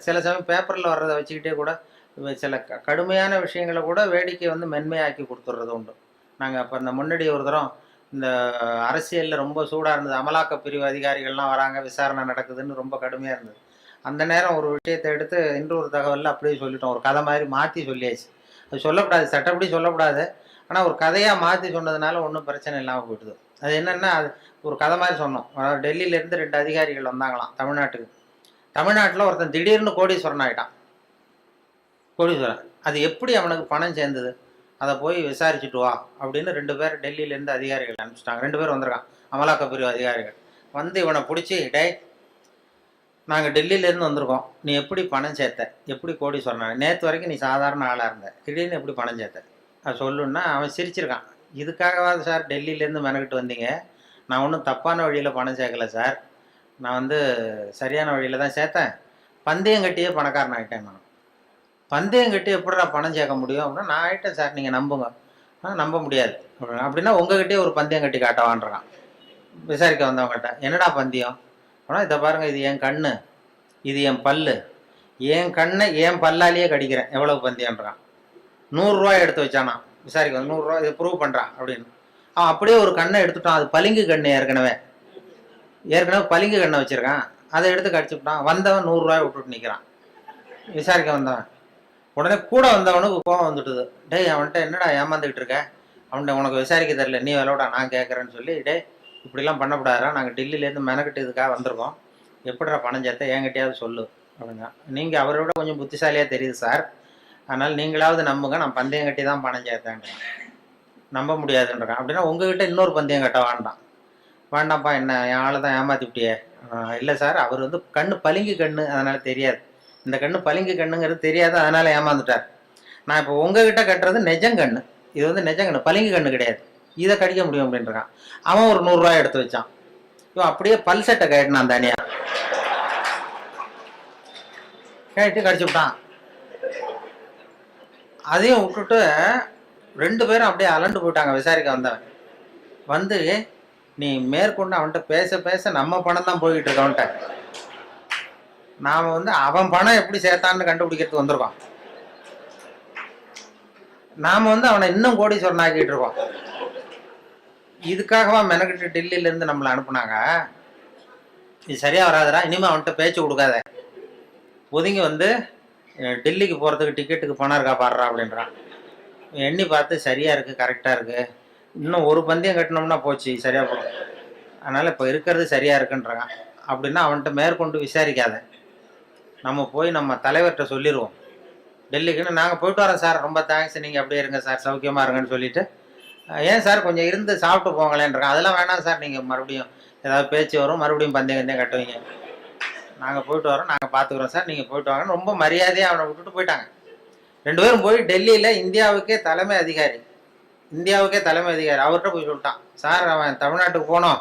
சில சமயம் பேப்பரில் வர்றதை வச்சுக்கிட்டே கூட சில க- கடுமையான விஷயங்களை கூட வேடிக்கை வந்து மென்மையாக்கி கொடுத்துட்றது உண்டு. நாங்கள் அப்போ இந்த முன்னாடி ஒரு தரம் இந்த அரசியலில் ரொம்ப சூடாக இருந்தது. அமலாக்க பிரிவு அதிகாரிகள்லாம் வராங்க விசாரணை நடக்குதுன்னு ரொம்ப கடுமையாக இருந்தது. அந்த நேரம் ஒரு விஷயத்தை எடுத்து இன்று ஒரு தகவலில் அப்படியே சொல்லிட்டோம். ஒரு கதை மாதிரி மாற்றி சொல்லியாச்சு. அது சொல்லக்கூடாது சட்டப்படி சொல்லக்கூடாது. ஆனால் ஒரு கதையாக மாற்றி சொன்னதுனால ஒன்றும் பிரச்சனை இல்லாமல் போயிடுது. அது என்னென்னா அது ஒரு கதை மாதிரி சொன்னோம். டெல்லியிலேருந்து ரெண்டு அதிகாரிகள் வந்தாங்களாம் தமிழ்நாட்டுக்கு. தமிழ்நாட்டில் ஒருத்தன் திடீர்னு கோடீஸ்வரன் ஆகிட்டான் கோடீஸ்வரன். அது எப்படி அவனுக்கு பணம் சேர்ந்தது? அதை போய் விசாரிச்சுட்டு வா அப்படின்னு ரெண்டு பேர் டெல்லியிலேருந்து அதிகாரிகள் அனுப்பிச்சிட்டாங்க. ரெண்டு பேர் வந்திருக்கான். அமலாக்க பிரிவு அதிகாரிகள். வந்து இவனை பிடிச்சி டே நாங்கள் டெல்லியிலேருந்து வந்திருக்கோம். நீ எப்படி பணம் சேர்த்த? எப்படி கோடி சொன்ன நேற்று வரைக்கும் நீ சாதாரண ஆளாக இருந்த. திடீர்னு எப்படி பணம் சேர்த்த? அது சொல்லுன்னா அவன் சிரிச்சிருக்கான். இதுக்காகவாது சார் டெல்லியிலேருந்து மெனக்கிட்டு வந்தீங்க. நான் ஒன்றும் தப்பான வழியில் பணம் சேர்க்கல சார். நான் வந்து சரியான வழியில் தான் சேர்த்தேன். பந்தயம் கட்டியே பணக்காரன் ஆகிட்டேன் நான். பந்தயம் கட்டி எப்படிடா பணம் சேர்க்க முடியும் அப்படின்னா நான் ஆகிட்டேன் சார் நீங்கள் நம்புங்க. ஆனால் நம்ப முடியாது. அப்படின்னா அப்படின்னா உங்ககிட்டயே ஒரு பந்தயம் கட்டி காட்டவான்றான். விசாரிக்க வந்தவங்ககிட்ட என்னடா பந்தயம்? ஆனால் இதை பாருங்கள் இது என் கண்ணு. இது என் பல்லு. என் கண்ணை என் பல்லாலேயே கடிக்கிறேன். எவ்வளவு பந்தயம்ன்றான். நூறுரூவா எடுத்து வச்சானா? விசாரிக்க வந்து நூறுரூவா இதை ப்ரூவ் பண்ணுறான் அப்படின்னு. அவன் அப்படியே ஒரு கண்ணை எடுத்துட்டான். அது பளிங்கு கண்ணு ஏற்கனவே. ஏற்கனவே பளிங்கு கண்ணை வச்சுருக்கான். அதை எடுத்து கடிச்சுட்டான் வந்தவன் நூறுரூவாய் விட்டுட்டு நிற்கிறான் விசாரிக்க வந்தவன். உடனே கூட வந்தவனுக்கு கோவம் வந்துட்டுது. டேய் அவன்கிட்ட என்னடா ஏமாந்துக்கிட்டு இருக்க? அவன்கிட்ட உனக்கு விசாரிக்க தெரில நீ விளையாடா நான் கேட்குறேன்னு சொல்லி டேய் இப்படிலாம் பண்ணக்கூடாதா நாங்கள் டெல்லியிலேருந்து மெனக்கிட்டு இதுக்காக வந்திருக்கோம். எப்படிடா பணம் சேர்த்த என்கிட்டயாவது சொல்லு அப்படின்னா. நீங்கள் அவரை விட கொஞ்சம் புத்திசாலியாக தெரியுது சார். அதனால் நீங்களாவது நம்புங்க. நான் பந்தயம் கட்டி தான் பணம் சேர்த்தேன் நம்ப முடியாதுன்றான். அப்படின்னா உங்ககிட்ட இன்னொரு பந்தயம் கட்ட வேண்டாம். வேண்டாம்ப்பா என்ன என் ஆளை தான் ஏமாத்திவிட்டியே. இல்லை சார் அவர் வந்து கண்ணு பளிங்கு கண்ணு அதனால் தெரியாது. இந்த கண்ணு பளிங்கு கண்ணுங்கிறது தெரியாது அதனால் ஏமாந்துட்டார். நான் இப்போ உங்ககிட்ட கட்டுறது நெஜங்கண்ணு இது வந்து நெஜங்கண்ணு பளிங்கு கண்ணு கிடையாது. இதை கடிக்க முடியும் அப்படின்றான். அவன் ஒரு நூறுரூவா எடுத்து வச்சான். இவன் அப்படியே பல் சட்டை கட்டினான் தனியா. கேட்டு கடிச்சு விட்டான். அதையும் விட்டுட்டு ரெண்டு பேரும் அப்படியே அலண்டு போயிட்டாங்க விசாரிக்க வந்தவன். வந்து நீ மேற்கொண்டு அவன்கிட்ட பேச பேச நம்ம பணம் தான் போய்கிட்டு இருக்கு அவன்கிட்ட. நாம் வந்து அவன் பணம் எப்படி சேர்த்தான்னு கண்டுபிடிக்கிறதுக்கு வந்திருக்கோம். நாம் வந்து அவனை இன்னும் கோடீஸ்வரன் ஆக்கிட்டு இருக்கோம். இதுக்காகவா மெனக்கிட்டு டெல்லியிலேருந்து நம்மளை அனுப்புனாங்க? இது சரியாக வராதுடா இனிமேல் அவன்கிட்ட பேச்சு கொடுக்காத. ஒதுங்கி வந்து டெல்லிக்கு போகிறதுக்கு டிக்கெட்டுக்கு பணம் இருக்கா பாடுறா அப்படின்றான். எண்ணி பார்த்து சரியாக இருக்குது கரெக்டாக இருக்கு. இன்னும் ஒரு பந்தயம் கட்டினோம்னா போச்சு சரியா போகும். அதனால இப்போ இருக்கிறது சரியா இருக்குன்றாங்க. அப்படின்னா அவன்கிட்ட மேற்கொண்டு விசாரிக்காத. நம்ம போய் நம்ம தலைவர்கிட்ட சொல்லிடுவோம் டெல்லிக்குன்னு நாங்கள் போயிட்டு வரோம் சார் ரொம்ப தேங்க்ஸ் நீங்கள் அப்படியே இருங்க சார் சௌக்கியமாக இருங்கன்னு சொல்லிட்டு. ஏன் சார் கொஞ்சம் இருந்து சாப்பிட்டு போங்களேன்றாங்க. அதெல்லாம் வேணாம் சார் நீங்கள் மறுபடியும் ஏதாவது பேச்சு வரும் மறுபடியும் பந்தயம் கந்தயம் கட்டுவீங்க. நாங்கள் போயிட்டு வரோம் நாங்கள் பார்த்துக்குறோம் சார் நீங்கள் போயிட்டு வாங்கன்னு ரொம்ப மரியாதையாக அவனை விட்டுட்டு போயிட்டாங்க. ரெண்டு பேரும் போய் டெல்லியில் இந்தியாவுக்கே தலைமை அதிகாரி. இந்தியாவுக்கே தலைமை அதிகாரி. அவர்கிட்ட போய் சொல்லிட்டான். சார் அவன் தமிழ்நாட்டுக்கு போனோம்.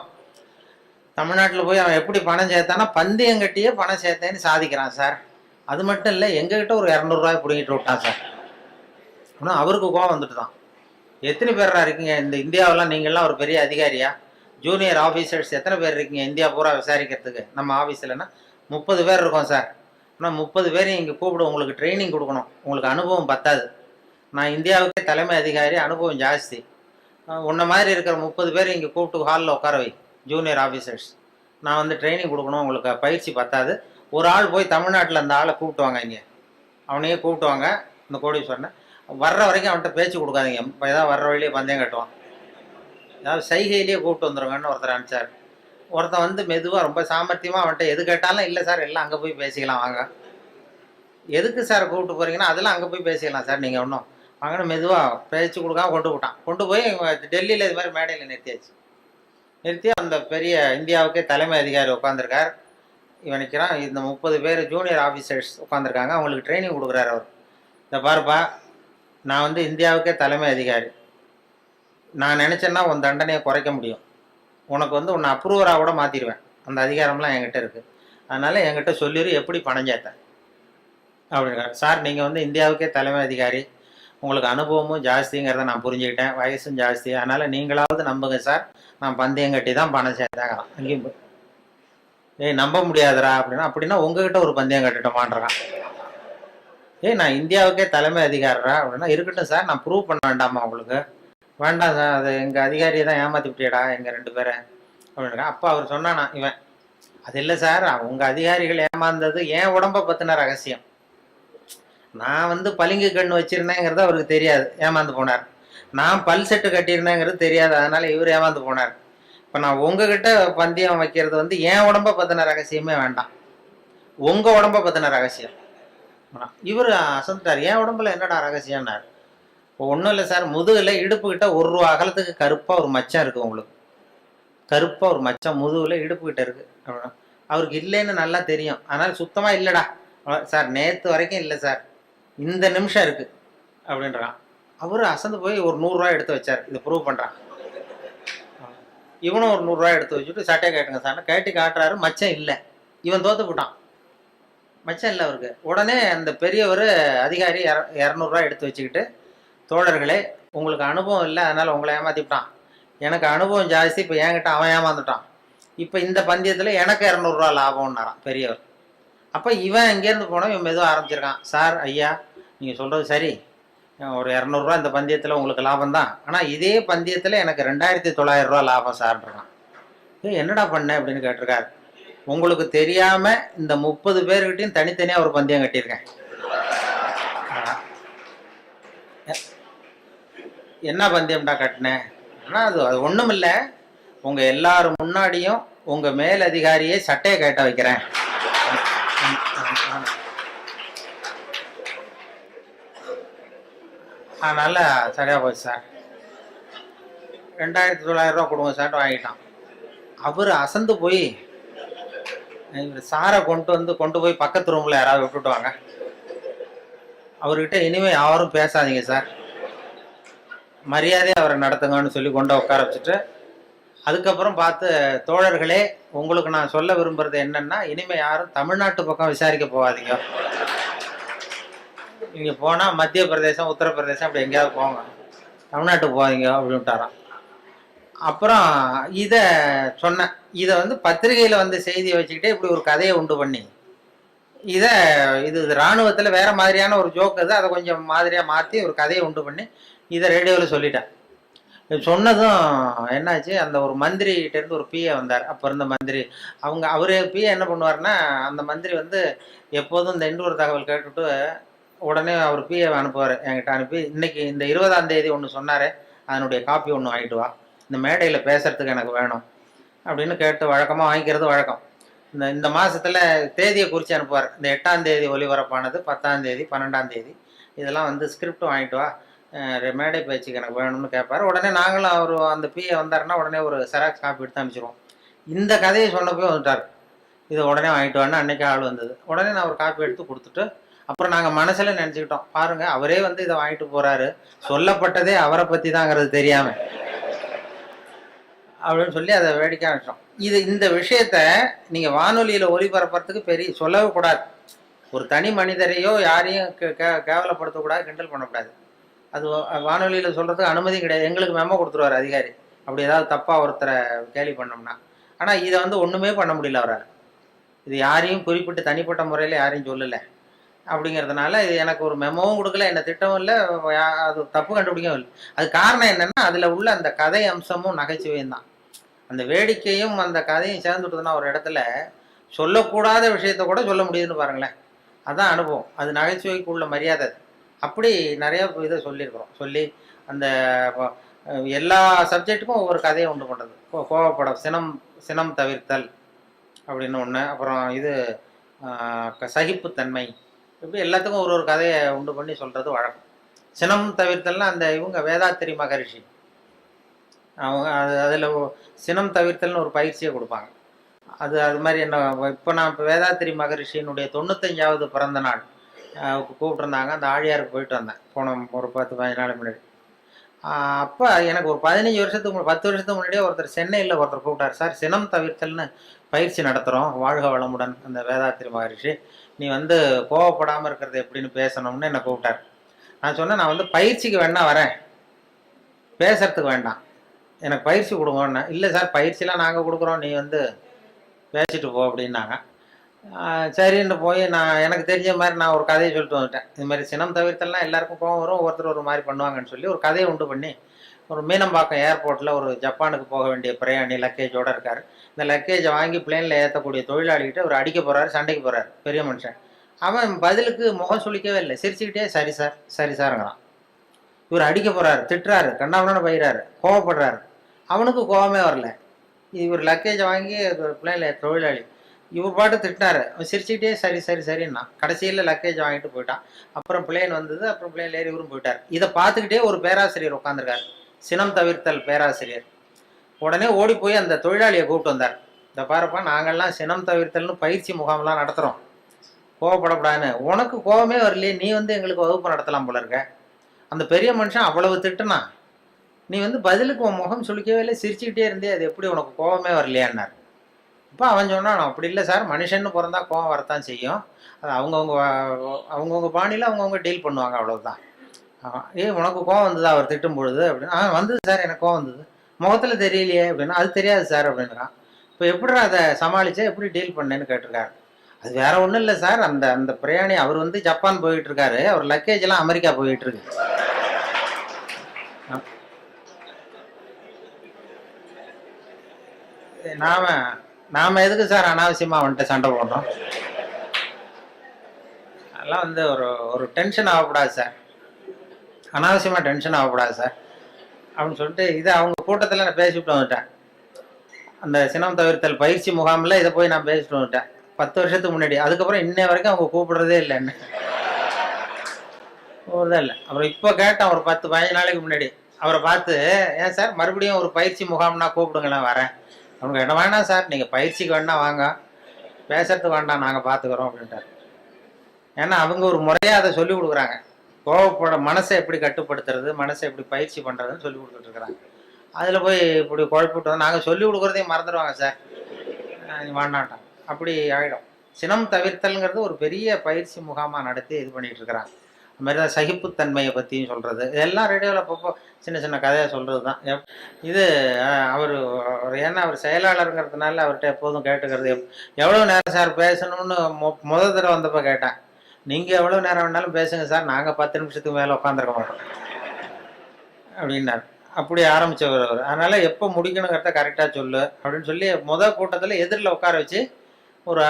தமிழ்நாட்டில் போய் அவன் எப்படி பணம் சேர்த்தானா பந்தயம் கட்டியே பணம் சேர்த்தேன்னு சாதிக்கிறான் சார். அது மட்டும் இல்லை எங்ககிட்ட ஒரு இரநூறுவாய் பிடிங்கிட்டு விட்டான் சார். ஆனால் அவருக்கு கோவம் வந்துட்டு தான் எத்தனை பேராக இருக்கீங்க? இந்த இந்தியாவெல்லாம் நீங்கள்லாம் ஒரு பெரிய அதிகாரியா? ஜூனியர் ஆஃபீஸர்ஸ் எத்தனை பேர் இருக்கீங்க? இந்தியா பூரா விசாரிக்கிறதுக்கு. நம்ம ஆஃபீஸில்னா முப்பது பேர் இருக்கோம் சார். ஆனால் முப்பது பேரையும் இங்கே கூப்பிடு உங்களுக்கு ட்ரைனிங் கொடுக்கணும். உங்களுக்கு அனுபவம் பத்தாது. நான் இந்தியாவுக்கே தலைமை அதிகாரி அனுபவம் ஜாஸ்தி. உன்ன மாதிரி இருக்கிற முப்பது பேர் இங்கே கூப்பிட்டு ஹாலில் உட்கார வை ஜூனியர் ஆஃபீஸர்ஸ் நான் வந்து ட்ரைனிங் கொடுக்கணும் உங்களுக்கு பயிற்சி பத்தாது. ஒரு ஆள் போய் தமிழ்நாட்டில் அந்த ஆளை கூப்பிட்டு வாங்க இங்கே. அவனையே கூப்பிட்டு வாங்க இந்த கோடீஸ்வரனை. வர்ற வரைக்கும் அவன்கிட்ட பேச்சு கொடுக்காதீங்க. இப்போ ஏதாவது வர்ற வழியிலே பந்தயம் கட்டுவான். ஏதாவது சைகையிலேயே கூப்பிட்டு வந்துருங்கன்னு ஒருத்தர் அனுப்பிச்சார். ஒருத்தன் வந்து மெதுவாக ரொம்ப சாமர்த்தியமாக அவன்கிட்ட எது கேட்டாலும் இல்லை சார் எல்லாம் அங்கே போய் பேசிக்கலாம் வாங்க. எதுக்கு சார் கூப்பிட்டு போகிறீங்கன்னா அதெல்லாம் அங்கே போய் பேசிக்கலாம் சார் நீங்கள் ஒன்றும் அங்கே மெதுவாக பேச்சு கொடுக்காம கொண்டு விட்டான் கொண்டு போய் டெல்லியில் இது மாதிரி மேடையில் நிறுத்தியாச்சு. நிறுத்தி அந்த பெரிய இந்தியாவுக்கே தலைமை அதிகாரி உட்காந்துருக்கார் இவன் நிற்கிறான் இந்த முப்பது பேர் ஜூனியர் ஆஃபீஸர்ஸ் உட்காந்துருக்காங்க அவங்களுக்கு ட்ரைனிங் கொடுக்குறாரு அவர். இந்த பாருப்பா நான் வந்து இந்தியாவுக்கே தலைமை அதிகாரி. நான் நினச்சேன்னா உன் தண்டனையை குறைக்க முடியும். உனக்கு வந்து உன்னை அப்ரூவராக கூட மாற்றிடுவேன் அந்த அதிகாரம்லாம் என்கிட்ட இருக்குது அதனால் என்கிட்ட சொல்லிடு எப்படி பணம் சேர்த்தேன். அப்படிங்கிறார் சார் நீங்கள் வந்து இந்தியாவுக்கே தலைமை அதிகாரி. உங்களுக்கு அனுபவமும் ஜாஸ்திங்கிறத நான் புரிஞ்சுக்கிட்டேன். வயசும் ஜாஸ்தி. அதனால் நீங்களாவது நம்புங்க சார். நான் பந்தயம் கட்டி தான் பணம் சேர்த்தாங்களாம். அங்கேயும் ஏய் நம்ப முடியாதுடா அப்படின்னா அப்படின்னா உங்ககிட்ட ஒரு பந்தயம் கட்டட்டமான்றான் ஏய் நான் இந்தியாவுக்கே தலைமை அதிகாரா அப்படின்னா இருக்கட்டும் சார் நான் ப்ரூவ் பண்ண வேண்டாமா உங்களுக்கு? வேண்டாம் சார் அது எங்கள் அதிகாரியை தான் ஏமாற்றி விட்டியடா எங்கள் ரெண்டு பேரை. அப்படின்னா அப்போ அவர் சொன்னானா இவன் அது இல்லை சார் உங்கள் அதிகாரிகள் ஏமாந்தது என் உடம்ப பற்றின ரகசியம்? நான் வந்து பளிங்கு கண் வச்சிருந்தேங்கிறது அவருக்கு தெரியாது ஏமாந்து போனார். நான் பல் செட்டு கட்டியிருந்தேங்கிறது தெரியாது அதனால இவர் ஏமாந்து போனார். இப்போ நான் உங்ககிட்ட பந்தயம் வைக்கிறது வந்து என் உடம்பை பற்றின ரகசியமே வேண்டாம். உங்கள் உடம்பை பற்றின ரகசியம். இவர் அசந்தார் என் உடம்புல என்னடா ரகசியம்னார்? இப்போ ஒன்றும் இல்லை சார் முதுகில் இடுப்புக்கிட்ட ஒரு ரூபா அகலத்துக்கு கருப்பாக ஒரு மச்சம் இருக்குது உங்களுக்கு. கருப்பாக ஒரு மச்சம் முதுகில் இடுப்புக்கிட்ட இருக்குது அப்படின்னா அவருக்கு இல்லைன்னு நல்லா தெரியும். அதனால் சுத்தமாக இல்லைடா. சார் நேற்று வரைக்கும் இல்லை சார். இந்த நிமிஷம் இருக்குது அப்படின்றான். அவர் அசந்து போய் ஒரு நூறுரூவா எடுத்து வச்சார். இதை ப்ரூவ் பண்ணுறான் இவனும் ஒரு நூறுரூவா எடுத்து வச்சுட்டு சட்டையை கேட்டுங்க சார். கேட்டு காட்டுறாரு. மச்சம் இல்லை. இவன் தோத்து போட்டான். மச்சம் இல்லை அவருக்கு. உடனே அந்த பெரியவர் அதிகாரி இர இரநூறுவா எடுத்து வச்சுக்கிட்டு தோழர்களே உங்களுக்கு அனுபவம் இல்லை. அதனால் உங்களை ஏமாற்றிவிட்டான் எனக்கு அனுபவம் ஜாஸ்தி. இப்போ என்கிட்ட அவன் ஏமாந்துட்டான். இப்போ இந்த பந்தயத்தில் எனக்கு இரநூறுவா லாபம்னாரான் பெரியவர். அப்போ இவன் இங்கேருந்து போனோம் இவன் மெதுவாக ஆரம்பிச்சிருக்கான். சார் ஐயா நீங்கள் சொல்கிறது சரி. ஒரு இரநூறுவா இந்த பந்தயத்தில் உங்களுக்கு லாபம் தான் ஆனால் இதே பந்தயத்தில் எனக்கு ரெண்டாயிரத்தி தொள்ளாயிரம் ரூபா லாபம் சார்ன்றான் ஏ என்னடா பண்ண அப்படின்னு கேட்டிருக்காரு. உங்களுக்கு தெரியாமல் இந்த முப்பது பேர்கிட்டையும் தனித்தனியாக ஒரு பந்தயம் கட்டியிருக்கேன். என்ன பந்தயம்டா கட்டினேன் ஆனால் அது அது ஒன்றும் இல்லை உங்கள் எல்லாரும் முன்னாடியும் உங்கள் மேல் அதிகாரியை சட்டையை கேட்ட வைக்கிறேன். அதனால் சரியாக போச்சு சார். ரெண்டாயிரத்தி தொள்ளாயிரம் ரூபா கொடுங்க சார் வாங்கிட்டான். அவர் அசந்து போய் இவர் சாரை கொண்டு வந்து கொண்டு போய் பக்கத்து ரூமில் யாராவது விட்டுட்டு வாங்க. அவர்கிட்ட இனிமேல் யாரும் பேசாதீங்க சார். மரியாதையை அவரை நடத்துங்கன்னு சொல்லி கொண்டு உட்கார வச்சுட்டு அதுக்கப்புறம் பார்த்து தோழர்களே உங்களுக்கு நான் சொல்ல விரும்புகிறது என்னென்னா இனிமேல் யாரும் தமிழ்நாட்டு பக்கம் விசாரிக்க போகாதீங்க. இங்கே போனால் மத்திய பிரதேசம் உத்தரப்பிரதேசம் அப்படி எங்கேயாவது போங்க. தமிழ்நாட்டுக்கு போகாதீங்க அப்படின்ட்டாராம். அப்புறம் இதை சொன்னேன் இதை வந்து பத்திரிகையில் வந்து செய்தியை வச்சுக்கிட்டே இப்படி ஒரு கதையை உண்டு பண்ணி. இதை இது இராணுவத்தில் வேறு மாதிரியான ஒரு ஜோக் அது அதை கொஞ்சம் மாதிரியாக மாற்றி ஒரு கதையை உண்டு பண்ணி இதை ரேடியோவில் சொல்லிட்டேன். சொன்னதும் என்னாச்சு அந்த ஒரு மந்திரிகிட்டேருந்து ஒரு பிஏ வந்தார். அப்போ இருந்த மந்திரி அவங்க அவர் பிஏ என்ன பண்ணுவார்னா அந்த மந்திரி வந்து எப்போதும் இந்த இன்னொரு தகவல் கேட்டுட்டு உடனே அவர் பிஏ அனுப்புவார் என்கிட்ட அனுப்பி இன்னைக்கு இந்த இருபதாம் தேதி ஒன்று சொன்னார் அதனுடைய காப்பி ஒன்று வாங்கிட்டு வா. இந்த மேடையில் பேசுறதுக்கு எனக்கு வேணும். அப்படின்னு கேட்டு வழக்கமாக வாங்கிக்கிறது வழக்கம். இந்த இந்த மாதத்தில் தேதியை குறித்து அனுப்புவார். இந்த எட்டாம் தேதி ஒலிபரப்பானது பத்தாம் தேதி பன்னெண்டாம் தேதி இதெல்லாம் வந்து ஸ்கிரிப்ட் வாங்கிட்டு வா. மேடை பேச்சுக்கு எனக்கு வேணும்னு கேட்பார் உடனே நாங்களும் அவர் அந்த பிஏ வந்தாருன்னா உடனே ஒரு செராக்ஸ் காப்பி எடுத்து அனுப்பிச்சிருவோம். இந்த கதையை சொன்னப்போ வந்துட்டார். இதை உடனே வாங்கிட்டு வான்னு அன்றைக்கி ஆள் வந்தது. உடனே நான் ஒரு காப்பி எடுத்து கொடுத்துட்டு அப்புறம் நாங்கள் மனசில் நினச்சிக்கிட்டோம் பாருங்க அவரே வந்து இதை வாங்கிட்டு போறாரு. சொல்லப்பட்டதே அவரை பற்றி தாங்கிறது தெரியாம. அப்படின்னு சொல்லி அதை வேடிக்கை ஆரம்பிச்சோம் இது இந்த விஷயத்த நீங்கள் வானொலியில் ஒளிபரப்புறதுக்கு பெரிய சொல்லவே கூடாது. ஒரு தனி மனிதரையோ யாரையும் கே- கே- கேவலப்படுத்தக்கூடாது கிண்டல் பண்ணக்கூடாது. அது வானொலியில் சொல்கிறதுக்கு அனுமதி கிடையாது. எங்களுக்கு மெமோ கொடுத்துருவாரு அதிகாரி. அப்படி ஏதாவது தப்பாக ஒருத்தரை கேலி பண்ணோம்னா. ஆனால் இதை வந்து ஒன்றுமே பண்ண முடியல அவரால். இது யாரையும் குறிப்பிட்டு தனிப்பட்ட முறையில் யாரையும் சொல்லலை. அப்படிங்கிறதுனால இது எனக்கு ஒரு மெமோவும் கொடுக்கல என்ன திட்டமும் இல்லை அது தப்பு கண்டுபிடிக்கவும் இல்லை. அது காரணம் என்னென்னா அதில் உள்ள அந்த கதை அம்சமும் நகைச்சுவையும் தான். அந்த வேடிக்கையும் அந்த கதையும் சேர்ந்துட்டுதுன்னா ஒரு இடத்துல சொல்லக்கூடாத விஷயத்த கூட சொல்ல முடியுதுன்னு பாருங்களேன். அதான் அனுபவம். அது நகைச்சுவைக்கு உள்ள மரியாதை அப்படி நிறைய இதை சொல்லியிருக்கிறோம். சொல்லி அந்த எல்லா சப்ஜெக்ட்டுக்கும் ஒவ்வொரு கதையை உண்டு பண்ணுறது கோ கோவப்படம் சினம் சினம் தவிர்த்தல் அப்படின்னு ஒன்று அப்புறம் இது சகிப்புத்தன்மை. இப்படி எல்லாத்துக்கும் ஒரு ஒரு கதையை உண்டு பண்ணி சொல்கிறது வழக்கம். சினம் தவிர்த்தல்னா அந்த இவங்க வேதாத்திரி மகரிஷி. அவங்க அது அதில் சினம் தவிர்த்தல்னு ஒரு பயிற்சியை கொடுப்பாங்க. அது அது மாதிரி என்ன இப்போ நான் இப்போ வேதாத்திரி மகரிஷியினுடைய தொண்ணூத்தஞ்சாவது பிறந்த நாள் கூப்பிட்ருந்தாங்க கூப்பிட்டிருந்தாங்க. அந்த ஆழியாருக்கு போயிட்டு வந்தேன். போன ஒரு பத்து பதினஞ்சு நாள் முன்னாடி அப்போ எனக்கு ஒரு பதினஞ்சு வருஷத்துக்கு முன்னாடி பத்து வருஷத்துக்கு முன்னாடியே ஒருத்தர் சென்னையில் ஒருத்தர் கூப்பிட்டார். சார் சினம் தவிர்த்தல்னு பயிற்சி நடத்துகிறோம் வாழ்க வளமுடன். அந்த வேதாத்திரி மகரிஷி. நீ வந்து கோவப்படாமல் இருக்கிறது எப்படின்னு பேசணும்னு என்னை கூப்பிட்டார். நான் சொன்னேன் நான் வந்து பயிற்சிக்கு வேணா வரேன். பேசுறதுக்கு வேண்டாம். எனக்கு பயிற்சி கொடுங்கன்னு. இல்லை சார் பயிற்சிலாம் நாங்கள் கொடுக்குறோம். நீ வந்து பேசிட்டு போ அப்படின்னாங்க. சரின்னு போய் நான் எனக்கு தெரிஞ்ச மாதிரி நான் ஒரு கதையை சொல்லிட்டு வந்துட்டேன். இது மாதிரி சினம் தவிர்த்தெல்லாம் எல்லாருக்கும் கோவம் வரும். ஒருத்தர் ஒரு மாதிரி பண்ணுவாங்கன்னு சொல்லி ஒரு கதையை உண்டு பண்ணி ஒரு மீனம்பாக்கம் ஏர்போர்ட்டில் ஒரு ஜப்பானுக்கு போக வேண்டிய பிரயாணி லக்கேஜோடு இருக்கார். இந்த லக்கேஜை வாங்கி பிளேனில் ஏற்றக்கூடிய தொழிலாளிகிட்ட அவர் அடிக்க போகிறாரு சண்டைக்கு போகிறாரு பெரிய மனுஷன். அவன் பதிலுக்கு முகம் சுளிக்கவே இல்லை. சிரிச்சுக்கிட்டே சரி சார் சரி சாருங்கிறான் இவர் அடிக்க போகிறாரு திட்டுறாரு கண்ணாமண்ணு பயிறாரு கோவப்படுறாரு. அவனுக்கு கோவமே வரல. இவர் லக்கேஜை வாங்கி பிளேனில் தொழிலாளி. இவர் பாட்டு திட்டினாரு. அவன் சிரிச்சுக்கிட்டே சரி சரி சரின்னா. கடைசியில் லக்கேஜ் வாங்கிட்டு போயிட்டான். அப்புறம் பிளேன் வந்தது அப்புறம் பிளேன் ஏறி இவரும் போயிட்டார். இதை பார்த்துக்கிட்டே ஒரு பேராசிரியர் உட்காந்துருக்காரு சினம் தவிர்த்தல் பேராசிரியர். உடனே ஓடி போய் அந்த தொழிலாளியை கூப்பிட்டு வந்தார். இந்த பாருப்பா நாங்கள்லாம் சினம் தவிர்த்தல்னு பயிற்சி முகாம்லாம் நடத்துகிறோம் கோவப்படப்படாதுன்னு உனக்கு கோவமே வரலையே நீ வந்து எங்களுக்கு வகுப்பு நடத்தலாம் போல இருக்க. அந்த பெரிய மனுஷன் அவ்வளவு திட்டுனா. நீ வந்து பதிலுக்கு உன் முகம் சுழிக்கவே இல்லை சிரிச்சுக்கிட்டே இருந்தே அது எப்படி உனக்கு கோவமே வரலையான்னார். இப்போ அவன் சொன்னான் அப்படி இல்லை சார் மனுஷன்னு பிறந்தா கோவம் வரத்தான் செய்யும். அது அவங்கவுங்க அவங்கவுங்க பாணியில் அவங்கவுங்க டீல் பண்ணுவாங்க அவ்வளவுதான். ஏ ஏய் உனக்கு கோவம் வந்ததா? அவர் திட்டும் பொழுது அப்படின்னு. ஆ வந்தது சார் எனக்கு கோவம் வந்தது. முகத்தில் தெரியலையே அப்படின்னா அது தெரியாது சார் அப்படின்றான் இப்போ எப்படி அதை சமாளிச்சா எப்படி டீல் பண்ணேன்னு கேட்டிருக்காரு. அது வேற ஒன்றும் இல்லை சார். அந்த அந்த பிரயாணி அவர் வந்து ஜப்பான் போயிட்டு இருக்காரு அவர் லக்கேஜ் எல்லாம் அமெரிக்கா போயிட்டு இருக்கு நாம நாம எதுக்கு சார் அனாவசியமா வந்துட்டு சண்டை போடுறோம்? அதெல்லாம் வந்து ஒரு ஒரு டென்ஷன் ஆகக்கூடாது சார். அனாவசியமா டென்ஷன் ஆகக்கூடாது சார். அப்படின்னு சொல்லிட்டு இதை அவங்க கூட்டத்தில் நான் பேசிவிட்டு வந்துட்டேன். அந்த சினம் தவிர்த்தல் பயிற்சி முகாமில் இதை போய் நான் பேசிட்டு வந்துட்டேன். பத்து வருஷத்துக்கு முன்னாடி. அதுக்கப்புறம் இன்ன வரைக்கும் அவங்க கூப்பிடுறதே இல்லை என்ன. கூப்பிடுறதே இல்லை. அப்புறம் இப்போ கேட்டேன் ஒரு பத்து பதினஞ்சு நாளைக்கு முன்னாடி. அவரை பார்த்து ஏன் சார் மறுபடியும் ஒரு பயிற்சி முகாம்னா கூப்பிடுங்களேன் வரேன். அவங்க என்ன வேணாம் சார் நீங்கள் பயிற்சிக்கு வேணா வாங்க. பேசுறதுக்கு வேண்டாம் நாங்கள் பார்த்துக்குறோம் அப்படின்ட்டார். ஏன்னா அவங்க ஒரு முறையாக அதை சொல்லி கொடுக்குறாங்க. கோவப்பட மனசை எப்படி கட்டுப்படுத்துறது மனசை எப்படி பயிற்சி பண்ணுறதுன்னு சொல்லி கொடுத்துட்டு இருக்கிறாங்க. அதில் போய் இப்படி குழப்பிட்டு வந்து நாங்கள் சொல்லி கொடுக்குறதையும் மறந்துடுவாங்க சார். அஹ் அப்படி ஆகிடும் சினம் தவிர்த்தல்ங்கிறது ஒரு பெரிய பயிற்சி முகாமாக நடத்தி இது பண்ணிட்டு இருக்கிறாங்க. அது மாதிரி தான் சகிப்புத்தன்மையை பற்றியும் சொல்கிறது இதெல்லாம் ரேடியோவில் அப்பப்போ சின்ன சின்ன கதையை சொல்கிறது தான். எப்- இது அவர் ஏன்னா அவர் செயலாளருங்கிறதுனால அவர்கிட்ட எப்போதும் கேட்டுக்கிறது எவ்வளோ நேரம் சார் பேசணும்னு மொ முத தடவை வந்தப்போ கேட்டேன். நீங்கள் எவ்வளோ நேரம் வேணாலும் பேசுங்க சார். நாங்கள் பத்து நிமிஷத்துக்கு மேலே உட்காந்துருக்க மாட்டோம். அப்படின்னார். அப்படி ஆரம்பித்தவர் அவர். அதனால் எப்போ முடிக்கணுங்கிறத கரெக்டாக சொல்லு அப்படின்னு சொல்லி முதல் கூட்டத்தில் எதிரில் உட்கார வச்சு ஒரு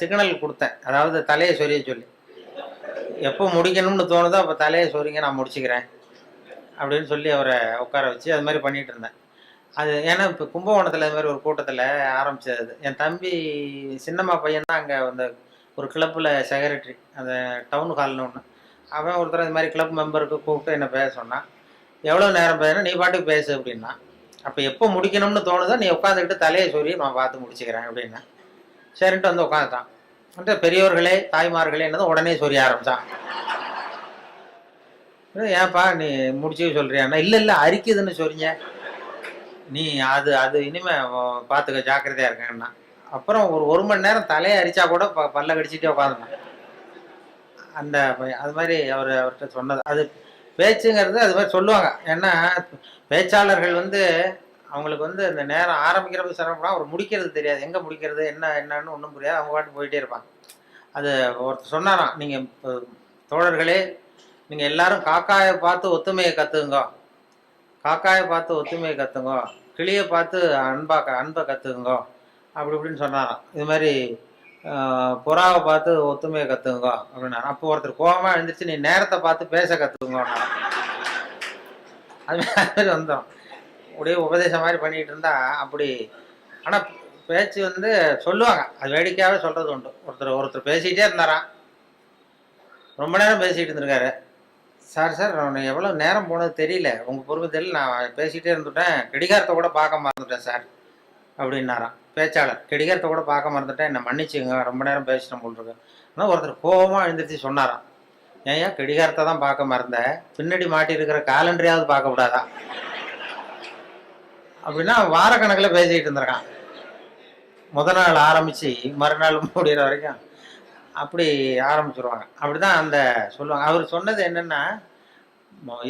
சிக்னல் கொடுத்தேன். அதாவது தலையை சொரிய சொல்லி. எப்போ முடிக்கணும்னு தோணுதோ அப்போ தலையை சொரிங்க நான் முடிச்சுக்கிறேன். அப்படின்னு சொல்லி அவரை உட்கார வச்சு அது மாதிரி பண்ணிகிட்டு இருந்தேன். அது ஏன்னா இப்போ கும்பகோணத்தில் இது மாதிரி ஒரு கூட்டத்தில் ஆரம்பித்தது என் தம்பி சின்னம்மா பையன் தான் அங்கே அந்த ஒரு கிளப்பில் செக்ரட்டரி அந்த டவுன் ஹால்னு ஒன்று அவன் ஒருத்தர் இது மாதிரி கிளப் மெம்பருக்கு கூப்பிட்டு என்னை பேச சொன்னான் எவ்வளோ நேரம் பேசணும் நீ பாட்டுக்கு பேசு அப்படின்னா அப்போ எப்போ முடிக்கணும்னு தோணுதோ நீ உட்காந்துக்கிட்டு தலையை சொல்லி நான் பார்த்து முடிச்சுக்கிறேன் அப்படின்னா சரின்ட்டு வந்து உட்காந்துட்டான். வந்து பெரியவர்களே தாய்மார்களே என்னது உடனே சொல்லி ஆரம்பித்தான் ஏன்ப்பா ஏன்பா நீ முடிச்சு சொல்கிறியாண்ணா இல்லை இல்லை அரிக்குதுன்னு சொல்றீங்க நீ அது அது இனிமேல் பார்த்துக்க ஜாக்கிரதையாக இருக்கேன்னா அப்புறம் ஒரு ஒரு மணி நேரம் தலையை அரிச்சா கூட ப- பல்ல கடிச்சிட்டே உட்காந்துருந்தேன் அந்த பையன் அது மாதிரி அவர் அவர்கிட்ட சொன்னது. அது பேச்சுங்கிறது அது மாதிரி சொல்லுவாங்க. ஏன்னா பேச்சாளர்கள் வந்து அவங்களுக்கு வந்து இந்த நேரம் ஆரம்பிக்கிறது சிரமப்படா அவர் முடிக்கிறது தெரியாது. எங்கே முடிக்கிறது என்ன என்னன்னு ஒன்றும் புரியாது. அவங்க பாட்டு போயிட்டே இருப்பாங்க. அது ஒருத்தர் சொன்னாராம் நீங்கள் தோழர்களே நீங்கள் எல்லாரும் காக்காயை பார்த்து ஒத்துமையை கற்றுக்குங்க காக்காயை பார்த்து ஒத்துமையை கற்றுங்க கிளியை பார்த்து அன்பா அன்பை கற்றுக்குங்க அப்படி இப்படின்னு சொன்னாராம். இது மாதிரி புறாவை பார்த்து ஒத்துமையை கற்றுக்குங்க அப்படின்னாரு அப்போ ஒருத்தர் கோபமாக எழுந்திரிச்சு நீ நேரத்தை பார்த்து பேச கற்றுக்குங்கண்ணா அது மாதிரி வந்தோம். அப்படியே உபதேசம் மாதிரி பண்ணிகிட்டு இருந்தா அப்படி ஆனால் பேச்சு வந்து சொல்லுவாங்க. அது வேடிக்கையாகவே சொல்கிறது உண்டு. ஒருத்தர் ஒருத்தர் பேசிக்கிட்டே இருந்தாராம். ரொம்ப நேரம் பேசிகிட்டு இருந்திருக்காரு. சார் சார் நான் எவ்வளோ நேரம் போனது தெரியல. உங்கள் பொறுமை தெரியல. நான் பேசிகிட்டே இருந்துட்டேன். கடிகாரத்தை கூட பார்க்க மறந்துட்டேன் சார் அப்படின்னாராம். பேச்சாளர். கடிகாரத்தை கூட பார்க்க மறந்துட்டேன் என்னை மன்னிச்சுங்க ரொம்ப நேரம் பேசிட்டேன் போல் இருக்கு. ஆனால் ஒருத்தர் கோபமாக எழுந்திரிச்சு சொன்னாராம். ஏன்யா கடிகாரத்தை தான் பார்க்க மறந்த? பின்னாடி மாட்டியிருக்கிற காலண்டரையாவது பார்க்க கூடாதா அப்படின்னா வாரக்கணக்கில் பேசிக்கிட்டு இருந்திருக்கான். முத நாள் ஆரம்பித்து மறுநாள் முடிகிற வரைக்கும் அப்படி ஆரம்பிச்சிருவாங்க. அப்படிதான் அந்த சொல்லுவாங்க. அவர் சொன்னது என்னன்னா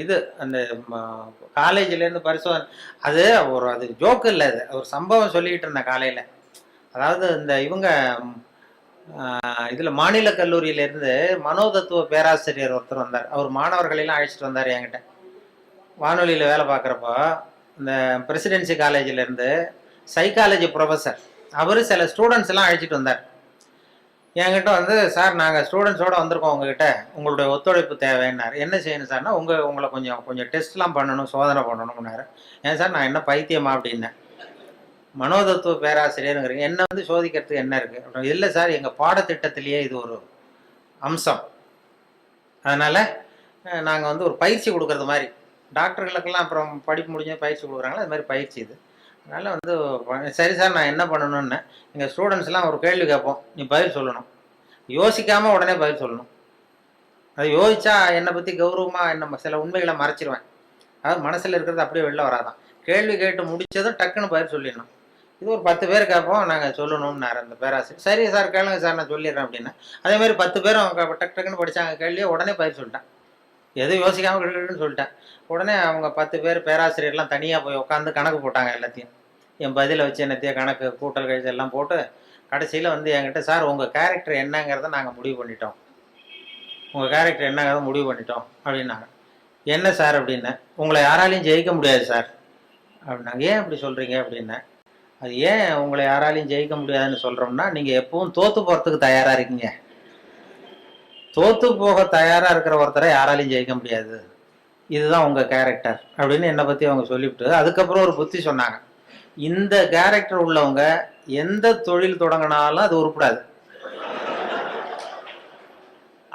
இது அந்த காலேஜ்லேருந்து பரிசோதனை அது ஒரு அது ஜோக்கு இல்லை அது. ஒரு சம்பவம் சொல்லிக்கிட்டு இருந்தேன் காலையில். அதாவது இந்த இவங்க இதில் மாநில கல்லூரியிலேருந்து மனோதத்துவ பேராசிரியர் ஒருத்தர் வந்தார். அவர் மாணவர்களெல்லாம் அழைச்சிட்டு வந்தார் என்கிட்ட. வானொலியில் வேலை பார்க்குறப்போ இந்த பிரசிடென்சி காலேஜிலேருந்து சைக்காலஜி ப்ரொஃபஸர் அவர் சில ஸ்டூடெண்ட்ஸ் எல்லாம் அழைச்சிட்டு வந்தார். என்கிட்ட வந்து சார் நாங்கள் ஸ்டூடெண்ட்ஸோடு வந்திருக்கோம் உங்ககிட்ட. உங்களுடைய ஒத்துழைப்பு தேவைன்னார். என்ன செய்யணும் சார்னா உங்கள் உங்களை கொஞ்சம் கொஞ்சம் டெஸ்ட்லாம் பண்ணணும் சோதனை பண்ணணும்னாரு. ஏன் சார் நான் என்ன பைத்தியமா அப்படின்னேன். மனோதத்துவ பேராசிரியருங்கிறீங்க. என்ன வந்து சோதிக்கிறதுக்கு என்ன இருக்குது இல்லை சார் எங்கள் பாடத்திட்டத்திலேயே இது ஒரு அம்சம். அதனால் நாங்கள் வந்து ஒரு பயிற்சி கொடுக்கறது மாதிரி. டாக்டர்களுக்கெல்லாம் அப்புறம் படிப்பு முடிஞ்ச பயிற்சி கொடுக்குறாங்களா அது மாதிரி பயிற்சி இது. அதனால் வந்து சரி சார் நான் என்ன பண்ணணும்னு எங்கள் ஸ்டூடெண்ட்ஸ்லாம் ஒரு கேள்வி கேட்போம். நீ பதில் சொல்லணும். யோசிக்காமல் உடனே பதில் சொல்லணும். அது யோசிச்சா என்னை பற்றி கௌரவமாக என்ன சில உண்மைகளை மறைச்சிருவேன். அதாவது மனசில் இருக்கிறது அப்படியே வெளில வராதான். கேள்வி கேட்டு முடிச்சதும் டக்குன்னு பதில் சொல்லிடணும். இது ஒரு பத்து பேர் கேட்போம் நாங்கள் சொல்லணும்னாரு அந்த பேராசிரியர். சரி சார் கேளுங்க சார் நான் சொல்லிடுறேன் அப்படின்னா. அதேமாதிரி பத்து பேரும் அவங்க டக்கு டக்குன்னு படிச்சாங்க கேள்வியை உடனே பதில் சொல்லிட்டேன். எதுவும் யோசிக்காமல் கிடுன்னு சொல்லிட்டேன். உடனே அவங்க பத்து பேர் பேராசிரியர்லாம் தனியாக போய் உட்காந்து கணக்கு போட்டாங்க எல்லாத்தையும். என் பதிலை வச்சு என்னத்தையும் கணக்கு கூட்டல் கழிச்சு எல்லாம் போட்டு கடைசியில் வந்து என்கிட்ட சார் உங்கள் கேரக்டர் என்னங்கிறத நாங்கள் முடிவு பண்ணிட்டோம். உங்கள் கேரக்டர் என்னங்கிறத முடிவு பண்ணிட்டோம். அப்படின்னாங்க. என்ன சார்? அப்படின்னேன் உங்களை யாராலையும் ஜெயிக்க முடியாது சார். அப்படின்னாங்க. ஏன் அப்படி சொல்கிறீங்க அப்படின்னேன் அது ஏன் உங்களை யாராலையும் ஜெயிக்க முடியாதுன்னு சொல்கிறோம்னா நீங்கள் எப்பவும் தோற்று போகிறதுக்கு தயாராக இருக்கீங்க. தோற்று போக தயாராக இருக்கிற ஒருத்தரை யாராலையும் ஜெயிக்க முடியாது. இதுதான் உங்கள் கேரக்டர் அப்படின்னு என்னை பற்றி அவங்க சொல்லிவிட்டு அதுக்கப்புறம் ஒரு புத்தி சொன்னாங்க. இந்த கேரக்டர் உள்ளவங்க எந்த தொழில் தொடங்கினாலும் அது உருப்படாது.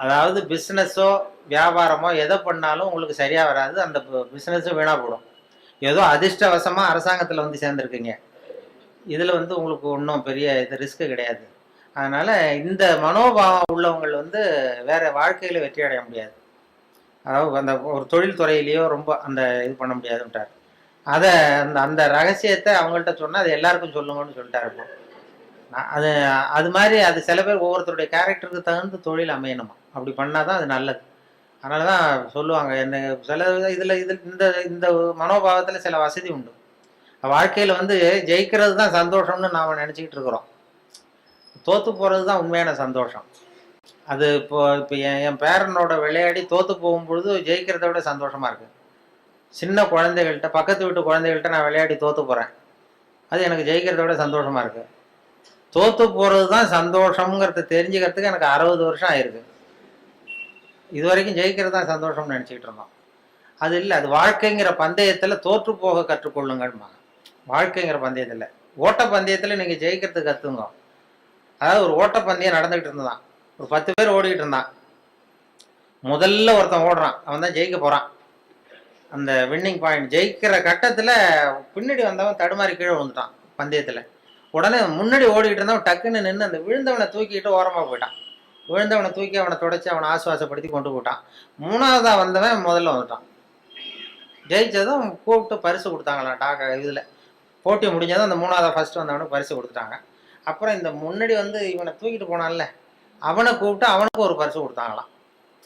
அதாவது பிஸ்னஸோ வியாபாரமோ எதை பண்ணாலும் உங்களுக்கு சரியாக வராது. அந்த பிஸ்னஸும் வீணாக போடும். ஏதோ அதிர்ஷ்டவசமாக அரசாங்கத்தில் வந்து சேர்ந்துருக்கீங்க. இதில் வந்து உங்களுக்கு ஒன்றும் பெரிய இது ரிஸ்க்கு கிடையாது. அதனால் இந்த மனோபாவம் உள்ளவங்கள் வந்து வேற வாழ்க்கையில் வெற்றி அடைய முடியாது. அதாவது அந்த ஒரு தொழில் துறையிலேயோ ரொம்ப அந்த இது பண்ண முடியாதுன்ட்டார். அதை அந்த அந்த ரகசியத்தை அவங்கள்ட்ட சொன்னால் அது எல்லாருக்கும் சொல்லுங்கன்னு சொல்லிட்டாரு இப்போ. நான் அது அது மாதிரி அது சில பேர் ஒவ்வொருத்தருடைய கேரக்டருக்கு தகுந்த தொழில் அமையணுமா? அப்படி பண்ணால் தான் அது நல்லது. அதனால தான் சொல்லுவாங்க என்ன சில இதில் இதில் இந்த இந்த மனோபாவத்தில் சில வசதி உண்டு. வாழ்க்கையில் வந்து ஜெயிக்கிறது தான் சந்தோஷம்னு நாம் நினச்சிக்கிட்டு இருக்கிறோம். தோற்று போகிறது தான் உண்மையான சந்தோஷம். அது இப்போ இப்போ என் என் பேரனோட விளையாடி தோற்று போகும்பொழுது ஜெயிக்கிறத விட சந்தோஷமாக இருக்குது சின்ன குழந்தைகள்கிட்ட பக்கத்து வீட்டு குழந்தைகள்கிட்ட நான் விளையாடி தோற்று போகிறேன் அது எனக்கு ஜெயிக்கிறத விட சந்தோஷமாக இருக்குது தோற்று போகிறது தான் சந்தோஷங்கிறத தெரிஞ்சுக்கிறதுக்கு எனக்கு அறுபது வருஷம் ஆயிருக்கு. இது வரைக்கும் ஜெயிக்கிறது தான் சந்தோஷம்னு நினச்சிக்கிட்டு இருந்தோம். அது இல்லை அது வாழ்க்கைங்கிற பந்தயத்தில் தோற்று போக கற்றுக்கொள்ளுங்கம்பாங்க வாழ்க்கைங்கிற பந்தயத்தில். ஓட்ட பந்தயத்தில் நீங்கள் ஜெயிக்கிறதுக்கு கற்றுங்க அதாவது ஒரு ஓட்டப்பந்தயம் நடந்துகிட்டு இருந்ததான். ஒரு பத்து பேர் ஓடிக்கிட்டு இருந்தான். முதல்ல ஒருத்தன் ஓடுறான். அவன் தான் ஜெயிக்க போகிறான் அந்த வின்னிங் பாயிண்ட் ஜெயிக்கிற கட்டத்தில் பின்னாடி வந்தவன் தடுமாறி கீழே விழுந்துட்டான் பந்தயத்தில். உடனே முன்னாடி ஓடிக்கிட்டு இருந்தவன் டக்குன்னு நின்று அந்த விழுந்தவனை தூக்கிட்டு ஓரமாக போயிட்டான். விழுந்தவனை தூக்கி அவனை தொடச்சி அவனை ஆசுவாசப்படுத்தி கொண்டு போயிட்டான் மூணாவதாக வந்தவன் முதல்ல வந்துட்டான். ஜெயிச்சதும் கூப்பிட்டு பரிசு கொடுத்தாங்களாம் டாக்க இதில். போட்டி முடிஞ்சதும் அந்த மூணாவதாக ஃபர்ஸ்ட் வந்தவனுக்கு பரிசு கொடுத்துட்டாங்க. அப்புறம் இந்த முன்னாடி வந்து இவனை தூக்கிட்டு போனான்ல அவனை கூப்பிட்டு அவனுக்கு ஒரு பரிசு கொடுத்தாங்களாம்.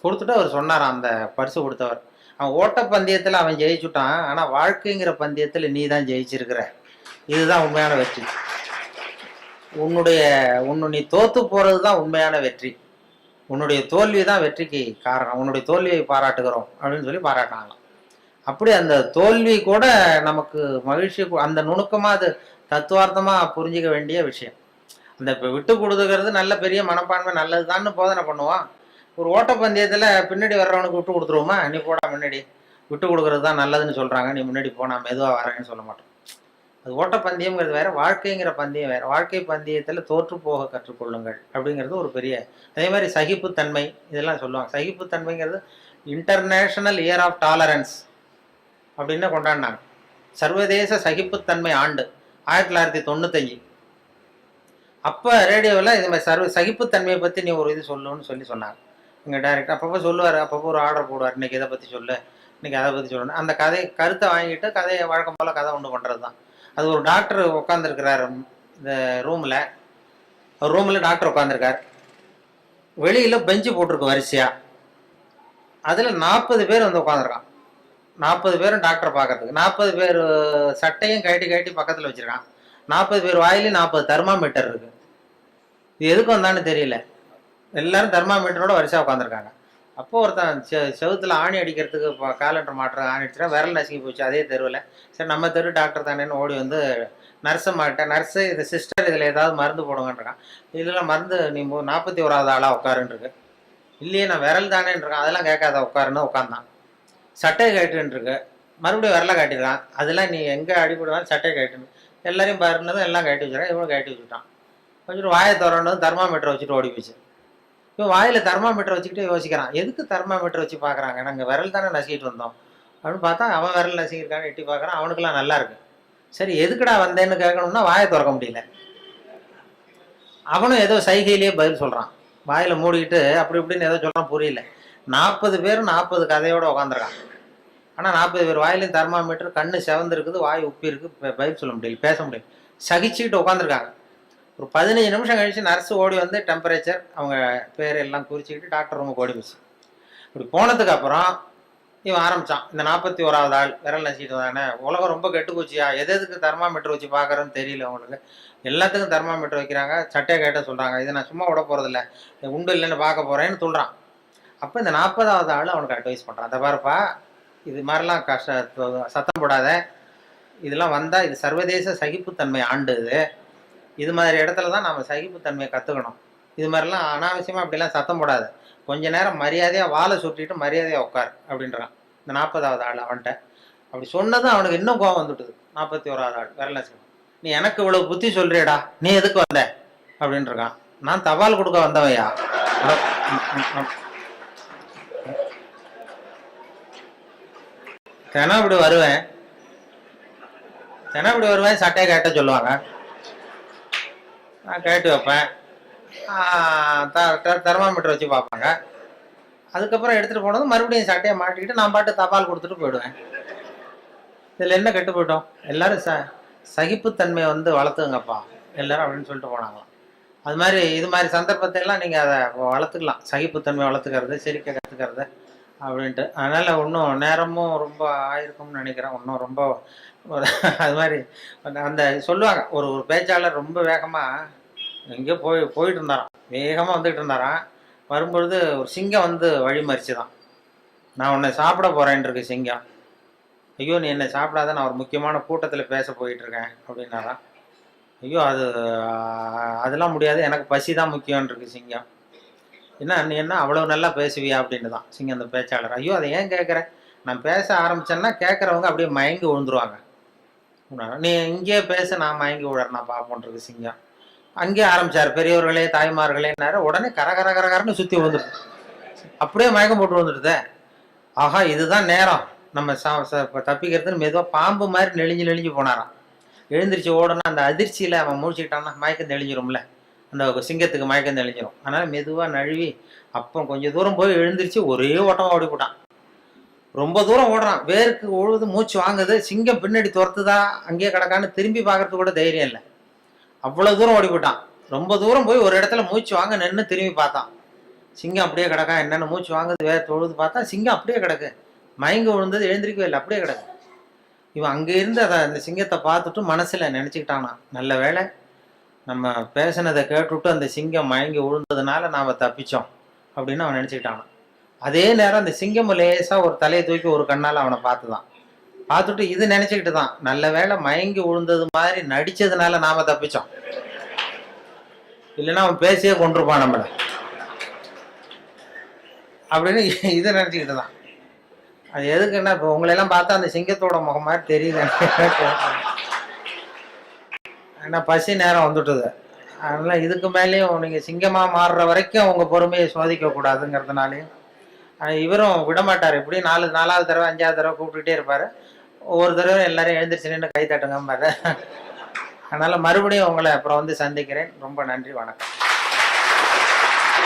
கொடுத்துட்டு அவர் சொன்னாராம் அந்த பரிசு கொடுத்தவர். அவன் ஓட்ட பந்தயத்தில் அவன் ஜெயிச்சுட்டான். ஆனால் வாழ்க்கைங்கிற பந்தயத்தில் நீ தான் ஜெயிச்சிருக்கிற. இதுதான் உண்மையான வெற்றி. உன்னுடைய உன்னு நீ தோத்து போகிறது தான் உண்மையான வெற்றி. உன்னுடைய தோல்வி தான் வெற்றிக்கு காரணம். உன்னுடைய தோல்வியை பாராட்டுகிறோம் அப்படின்னு சொல்லி பாராட்டினாங்களாம். அப்படி அந்த தோல்வி கூட நமக்கு மகிழ்ச்சி அந்த நுணுக்கமாக அது தத்துவார்த்தமாக புரிஞ்சிக்க வேண்டிய விஷயம். அந்த இப்போ விட்டு கொடுத்துக்கிறது நல்ல பெரிய மனப்பான்மை நல்லதுதான்னு போதனை பண்ணுவான். ஒரு ஓட்டப்பந்தயத்தில் பின்னாடி வர்றவனுக்கு விட்டு கொடுத்துருவோமா? நீ போடா முன்னாடி. விட்டு கொடுக்கறது தான் நல்லதுன்னு சொல்கிறாங்க நீ முன்னாடி போனா மெதுவாக வரேன்னு சொல்ல மாட்டோம். அது ஓட்டப்பந்தயம்ங்கிறது வேற வாழ்க்கைங்கிற பந்தயம் வேற. வாழ்க்கை பந்தயத்தில் தோற்று போக கற்றுக்கொள்ளுங்கள் அப்படிங்கிறது ஒரு பெரிய அதே மாதிரி சகிப்புத்தன்மை இதெல்லாம் சொல்லுவாங்க. சகிப்புத்தன்மைங்கிறது இன்டர்நேஷனல் இயர் ஆஃப் டாலரன்ஸ் அப்படின்னு கொண்டாடினாங்க. சர்வதேச சகிப்புத்தன்மை ஆண்டு ஆயிரத்தி தொள்ளாயிரத்தி தொண்ணூத்தஞ்சு. அப்போ ரேடியோவில் இது மாதிரி சர்வ சகிப்புத்தன்மையை பற்றி நீ ஒரு இது சொல்லுன்னு சொல்லி சொன்னாங்க. எங்கள் டைரக்டர் அப்பப்போ சொல்லுவார் அப்பப்போ ஒரு ஆர்டர் போடுவார் இன்னைக்கு இதை பற்றி சொல்லு இன்னைக்கு அதை பற்றி சொல்லணும் அந்த கதை கருத்தை வாங்கிட்டு கதையை வழக்கம் போல் கதை ஒன்று பண்ணுறது தான் அது ஒரு டாக்டர் உட்காந்துருக்கிறார் இந்த ரூமில் ஒரு ரூமில் டாக்டர் உட்காந்துருக்கார் வெளியில் பெஞ்சு போட்டிருக்கு வரிசையாக அதில் நாற்பது பேர் வந்து உட்காந்துருக்கான் நாற்பது பேரும் டாக்டரை பார்க்கறதுக்கு நாற்பது பேர் சட்டையும் கழட்டி கழட்டி பக்கத்தில் வச்சுருக்கான் நாற்பது பேர் வாயிலையும் நாற்பது தெர்மாமீட்டர் இருக்குது இது எதுக்கு வந்தான்னு தெரியல. எல்லாரும் தெர்மாமீட்டரோட வரிசையாக உட்காந்துருக்காங்க அப்போ ஒருத்தன் செ செவுத்துல ஆணி அடிக்கிறதுக்கு இப்போ காலண்டர் மாட்டுற ஆணி அடிச்சுட்டா விரல் நசுங்கி போச்சு. அதே தெருவில். சரி நம்ம தெரு டாக்டர் தானேன்னு ஓடி வந்து நர்ஸை மாட்டேன் நர்ஸு இது சிஸ்டர் இதில் ஏதாவது மருந்து போடுங்கன்றான். இதெல்லாம் மருந்து நீ நாற்பத்தி ஓராவது ஆளாக உட்காருன்ருக்கு இல்லையே நான் விரல் தானேன்னு இருக்கேன் அதெல்லாம் கேட்காத உட்காருன்னு உட்காந்தான் சட்டையை கேட்டேன்னுருக்கு மறுபடியும் விரலை காட்டிடுறான். அதெல்லாம் நீ எங்கே அடிபடுவான்னு சட்டையை கேட்டுன்னு எல்லாரையும் பாருனதும் எல்லாம் கட்டி வச்சுறான் இவனும் கட்டி வச்சுட்டான். கொஞ்சம் வாயை திறந்ததும் தர்மாமீட்டர் வச்சுட்டு ஓடி போச்சு. இப்போ வாயில் தர்மாமீட்டர் வச்சுக்கிட்டே யோசிக்கிறான். எதுக்கு தர்மாமீட்டர் வச்சு பார்க்குறாங்க? நாங்கள் விரல் தானே நசுக்கிட்டு வந்தோம். அப்படின்னு பார்த்தா அவன் விரல் நசுக்கிருக்கான்னு எட்டி பார்க்குறான். அவனுக்குலாம் நல்லா இருக்கு. சரி எதுக்குடா வந்தேன்னு கேட்கணும்னா வாயை திறக்க முடியல. அவனும் ஏதோ சைகையிலேயே பதில் சொல்கிறான் வாயில் மூடிக்கிட்டு அப்படி இப்படின்னு ஏதோ சொல்கிறான் புரியல. நாற்பது பேர் நாற்பது கதையோடு உட்காந்துருக்கான் ஆனால் நாற்பது பேர் வாயிலையும் தர்மாமீட்டர் கண்ணு செவந்திருக்குது வாய் உப்பி இருக்குது பதில் சொல்ல முடியல பேச முடியல. சகிச்சுக்கிட்டு உட்காந்துருக்காங்க ஒரு பதினஞ்சு நிமிஷம் கழிச்சு நர்ஸ் ஓடி வந்து டெம்பரேச்சர் அவங்க பேர் எல்லாம் குறிச்சிக்கிட்டு டாக்டர் ரூமுக்கு ஓடி போச்சு. இப்படி போனதுக்கு அப்புறம் இவன் ஆரம்பிச்சான். இந்த நாற்பத்தி ஓராவது ஆள் விரல் நசிக்கிட்டு தானே உலகம் ரொம்ப கெட்டு போச்சியா? எது எதுக்கு தெர்மாமீட்டர் வச்சு பார்க்கறன்னு தெரியல உங்களுக்கு எல்லாத்துக்கும் தெர்மாமீட்டர் வைக்கிறாங்க. சட்டையை கேட்ட சொல்கிறாங்க இதை நான் சும்மா விட போகிறதில்ல உண்டு இல்லைன்னு பார்க்க போகிறேன்னு சொல்கிறான் அப்போ இந்த நாற்பதாவது ஆள் அவனுக்கு அட்வைஸ் பண்ணுறான் அதை பாருப்பா இது மாதிரிலாம் கஷ்ட சத்தம் போடாத. இதெல்லாம் வந்தால் இது சர்வதேச சகிப்புத்தன்மை ஆண்டு இது. இது மாதிரி இடத்துல தான் நம்ம சகிப்புத்தன்மையை கற்றுக்கணும் இது மாதிரிலாம் அனாவசியமாக அப்படிலாம் சத்தம் போடாது. கொஞ்ச நேரம் மரியாதையாக வாழை சுட்டிட்டு மரியாதையாக உட்கார் அப்படின்றான். இந்த நாற்பதாவது ஆள் அவன்கிட்ட. அப்படி சொன்னதும் அவனுக்கு இன்னும் கோவம் வந்துட்டுது. நாற்பத்தி ஓராவது ஆள் விரல நீ எனக்கு இவ்வளோ புத்தி சொல்றியடா நீ எதுக்கு வந்த? அப்படின்னு இருக்கான் நான் தபால் கொடுக்க வந்தவையா? தினம் இப்படி வருவேன். தினம் இப்படி வருவேன் சட்டையை கேட்ட சொல்லுவாங்க. நான் கேட்டு வைப்பேன். தெர்மாமீட்டர் வச்சு பார்ப்பாங்க. அதுக்கப்புறம் எடுத்துகிட்டு போனதும் மறுபடியும் சட்டையை மாட்டிக்கிட்டு நான் பாட்டு தபால் கொடுத்துட்டு போயிடுவேன். இதில் என்ன கெட்டு போயிட்டோம்? எல்லாரும் ச சகிப்புத்தன்மையை வந்து வளர்த்துங்கப்பா. எல்லாரும் அப்படின்னு சொல்லிட்டு போனாங்களாம் அது மாதிரி இது மாதிரி சந்தர்ப்பத்தை எல்லாம் நீங்கள் அதை வளர்த்துக்கலாம். சகிப்புத்தன்மை வளர்த்துக்கிறது சிரிக்க கற்றுக்கிறது அப்படின்ட்டு. அதனால் இன்னும் நேரமும் ரொம்ப ஆயிருக்கும்னு நினைக்கிறேன். இன்னும் ரொம்ப ஒரு அது மாதிரி அந்த- அந்த சொல்லுவாங்க ஒரு ஒரு பேச்சாளர் ரொம்ப வேகமாக எங்கேயோ போய் போயிட்டு இருந்தாராம். வேகமாக வந்துக்கிட்டு இருந்தாராம். வரும்பொழுது ஒரு சிங்கம் வந்து வழி மறிச்சுதான். நான் உன்னை சாப்பிட போகிறேன்ருக்கு சிங்கம். ஐயோ நீ என்னை சாப்பிடாத நான் ஒரு முக்கியமான கூட்டத்தில் பேச போயிட்டுருக்கேன் அப்படின்னாராம். ஐயோ அது அதெல்லாம் முடியாது எனக்கு பசி தான் முக்கியம்ன்றிருக்கு சிங்கம். என்ன நீ என்ன அவ்வளோ நல்லா பேசுவியா அப்படின்னு தான் சிங்கம் அந்த பேச்சாளர். ஐயோ அதை ஏன் கேட்குறேன் நான் பேச ஆரம்பிச்சேன்னா கேட்குறவங்க அப்படியே மயங்கி விழுந்துருவாங்க. நீ இங்கேயே பேச நான் மயங்கி விழறேன் நான் பார்ப்போன்றது சிங்கம். அங்கேயே ஆரம்பிச்சார் பெரியவர்களே தாய்மார்களேன்னாரு உடனே கர கர கரகரன்னு சுற்றி விழுந்துட்டு அப்படியே மயக்கம் போட்டு விழுந்துடுதே ஆஹா இதுதான் நேரம். நம்ம சா தப்பிக்கிறதுன்னு மெதுவாக பாம்பு மாதிரி நெளிஞ்சு நெளிஞ்சு போனாராம். எழுந்திரிச்சு ஓடனா அந்த அதிர்ச்சியில் அவன் முடிச்சுக்கிட்டான்னா மயக்கம் தெளிஞ்சிரும்ல. அந்த சிங்கத்துக்கு மயக்கம் தெளிஞ்சிரும். அதனால் மெதுவாக நழுவி அப்போ கொஞ்சம் தூரம் போய் எழுந்திரிச்சு ஒரே ஓட்டமாக ஓடி போட்டான். ரொம்ப தூரம் ஓடுறான். வேருக்கு உழுது மூச்சு வாங்குது சிங்கம் பின்னாடி துரத்துதா அங்கேயே கிடக்கான்னு திரும்பி பார்க்கறதுக்கு கூட தைரியம் இல்லை. அவ்வளோ தூரம் ஓடி போட்டான் ரொம்ப தூரம் போய் ஒரு இடத்துல மூச்சு வாங்க நின்று திரும்பி பார்த்தான். சிங்கம் அப்படியே கிடக்கா என்னென்ன மூச்சு வாங்குது வேறு தொழுது பார்த்தா சிங்கம் அப்படியே கிடக்கு. மயங்கி விழுந்தது எழுந்திருக்கவே இல்லை அப்படியே கிடக்கு. இவன் அங்கே இருந்து அதை அந்த சிங்கத்தை பார்த்துட்டு மனசில் நினச்சிக்கிட்டானா நல்ல வேலை நம்ம பேசினதை கேட்டுவிட்டு அந்த சிங்கம் மயங்கி விழுந்ததுனால நாம் தப்பிச்சோம் அப்படின்னு அவன் நினச்சிக்கிட்டானான் அதே நேரம் அந்த சிங்கம் லேசாக ஒரு தலையை தூக்கி ஒரு கண்ணால் அவனை பார்த்துதான். பார்த்துட்டு இது நினச்சிக்கிட்டு தான் நல்ல வேளை மயங்கி விழுந்தது மாதிரி நடிச்சதுனால நாம தப்பிச்சோம். இல்லைன்னா அவன் பேசியே கொண்டிருப்பான் நம்மளை. அப்படின்னு இதை நினச்சிக்கிட்டு தான் அது எதுக்குன்னா இப்போ உங்களெல்லாம் பார்த்தா அந்த சிங்கத்தோட முகம் மாதிரி தெரியுது. ஏன்னா பசி நேரம் வந்துட்டுது. அதனால் இதுக்கு மேலேயும் நீங்கள் சிங்கமாக மாறுற வரைக்கும் உங்கள் பொறுமையை சோதிக்கக்கூடாதுங்கிறதுனாலையும் இவரும் விட மாட்டார் எப்படி நாலு நாலாவது தடவை அஞ்சாவது தடவை கூப்பிட்டுட்டே இருப்பார். ஒவ்வொரு தடவை எல்லாரும் எழுந்திரிச்சு நின்று கை தட்டுங்கம்பாரு அதனால் மறுபடியும் உங்களை அப்புறம் வந்து சந்திக்கிறேன். ரொம்ப நன்றி வணக்கம்.